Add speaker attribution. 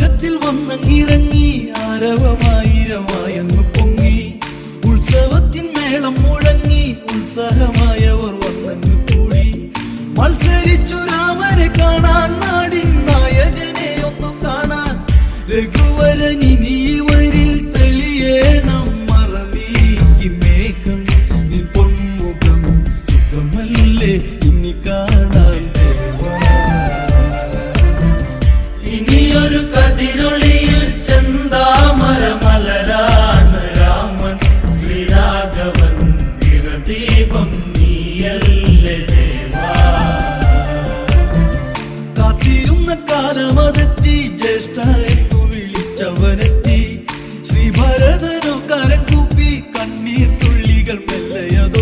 Speaker 1: ഉൾഭാഗത്തിൽ വന്നങ്ങിറങ്ങി ആരവമായിരമായെന്നു പൊങ്ങി. ഉത്സവത്തിൻ മേളം മുഴങ്ങി ഉത്സാഹമായവർ വന്നങ്ങ് കൂടി. മത്സരിച്ചു രാമനെ കാണാൻ നാടിൻ നായകനെ ഒന്നു കാണാൻ. രഘുവരൻ ഇനി വരിൽ തെളിയേണം മറനീക്കി മേഘം നിൻ പൊന്മുഖം സുഖമല്ലേ? ഇനി കാണാൻ ഒരു കതിരൊളിയിൽ ചെന്താമര മലരാണ് രാമൻ. ശ്രീരാഘവൻ തിരുദീപം നീയല്ലേ കാത്തിരുന്ന കാലമതെത്തി ജ്യേഷ്ഠ എന്നു വിളിച്ചവനെത്തി. ശ്രീഭരതനു കരക്കൂപ്പി കണ്ണീർ തുള്ളികൾ മെല്ലയതോ